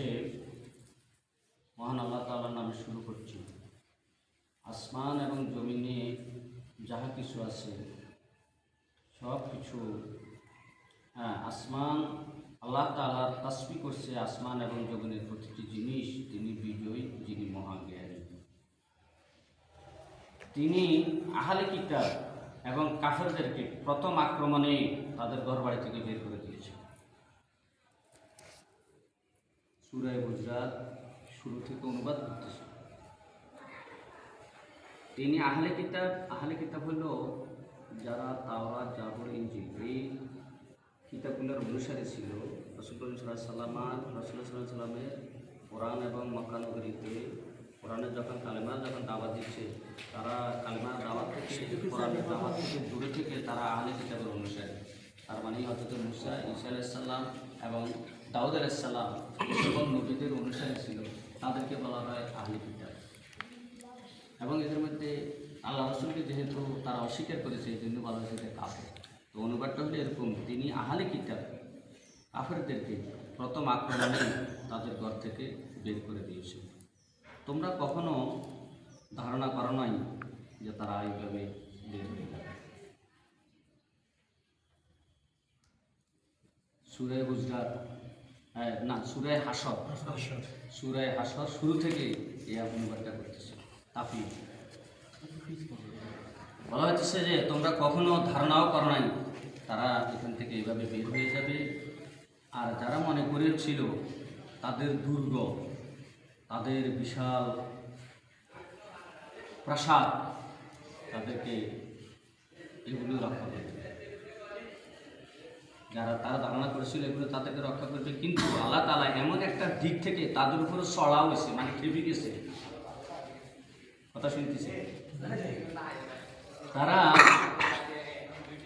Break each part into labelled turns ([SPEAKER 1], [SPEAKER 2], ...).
[SPEAKER 1] হচ্ছে মহান আল্লাহ তাআলার নামে শুরু করছি। আসমান এবং জমিনে যাহা কিছু আছে, সব কিছু হ্যাঁ আসমান, আল্লাহ তাআলার তাসবি করছে আসমান এবং জমিনের প্রতিটি জিনিস তিনি বিজয়ী, যিনি মহাজ্ঞানী। তিনি আহালে কিতাব এবং কাফেরদেরকে প্রথম আক্রমণে তাদের ঘর বাড়ি থেকে বের করে সুরায় গুজরাট শুরু থেকে অনুবাদ করতেছে। তিনি আহলে কিতাব আহলে কিতাব হলো যারা তাওরাত, জাবর ইঞ্জিল এই কিতাবগুলোর অনুসারে ছিল। রসুল সাল্লামার রসুল সাল্লামের কোরআন এবং মক্কানগরীতে কোরআনের যখন কালেমার যখন দাওয়াত দিচ্ছে, তারা কালেমার দাওয়াত থেকে, কোরআনের দাওয়াত থেকে দূরে থেকে তারা আহলে কিতাবের অনুসারী। তার মানে হজরত মুসা ঈসা আলাইসাল্লাম এবং দাউদ আলাইসাল্লাম সকল নবীদের অনুসারী ছিল, তাদেরকে বলা হয় আহলে কিতাব। এবং এদের মধ্যে আল্লাহ রসুলকে যেহেতু তারা অস্বীকার করেছে, এই জন্য বলা হয়েছে কাফের। তো অনুবাদটা হলো এরকম, তিনি আহালে কিতাব, কাফেরদেরকে প্রথম আক্রমণে তাদের ঘর থেকে বের করে দিয়েছে। তোমরা কখনো ধারণা করো নাই যে তারা এইভাবে বের হয়ে যাবে? সুরায় গুজরাট হ্যাঁ, না সুরায় হাসর। সুরায় হাসর শুরু থেকে এই অনুবাদটা করতেছে। তাপি বলা হচ্ছে যে তোমরা কখনো ধারণাও করো নাই তারা এখান থেকে এইভাবে বের হয়ে যাবে। আর যারা মনে করেছিল তাদের দুর্গ তাদের বিশাল প্রাসাদ তাদেরকে এগুলো রক্ষা করবে। যারা তারা ধারণা করেছিল এগুলো তাদেরকে রক্ষা করবে কিন্তু আল্লাহ তালা এমন একটা দিক থেকে তাদের উপরে চড়াও হয়েছে মানে খেপে গেছে। কথা শুনতেছে? তারা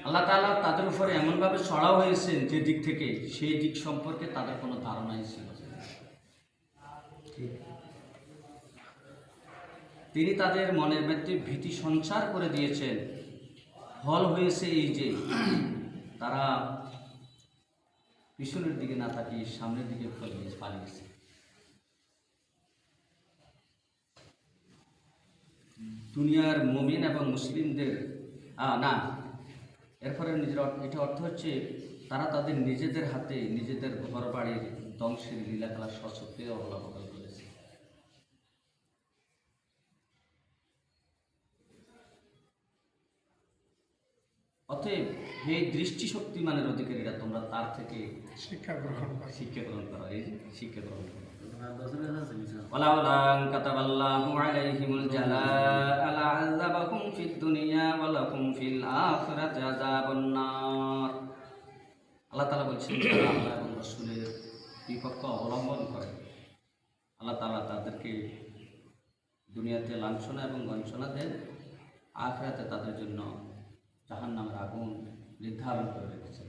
[SPEAKER 1] আল্লাহ তালা তাদের উপরে এমনভাবে চড়াও হয়েছেন যে দিক থেকে, সেই দিক সম্পর্কে তাদের কোনো ধারণাই ছিল। তিনি তাদের মনের মধ্যে ভীতি সঞ্চার করে দিয়েছেন। ফল হয়েছে এই যে, তারা পিছনের দিকে না তাকিয়ে সামনের দিকে পালিয়ে পালিয়েছে দুনিয়ার মুমিন এবং মুসলিমদের না, এরপরে নিজের এটা অর্থ হচ্ছে তারা তাদের নিজেদের হাতে নিজেদের ঘর বাড়ির ধ্বংসের লীলাখেলা সশক্তি অবলম্বন করেছে অতএব হে দৃষ্টিশক্তিমানের অধিকারীরা তোমরা তার থেকে
[SPEAKER 2] শিক্ষা গ্রহণ করে
[SPEAKER 1] শিক্ষা গ্রহণ করো এই যে শিক্ষা গ্রহণ করো ولولا أن كتب الله عليهم الجلاء لعذبهم في الدنيا ولكم في الآخرة عذاب النار আল্লাহ তালা বলছেন যারা আল্লাহ এবং রসুলের বিপক্ষ অবলম্বন করে আল্লাহ তালা তাদেরকে দুনিয়াতে লাঞ্ছনা এবং গঞ্ছনা দেন আখরাতে তাদের জন্য জাহান্নামের আগুন নির্ধারণ করে রেখেছেন।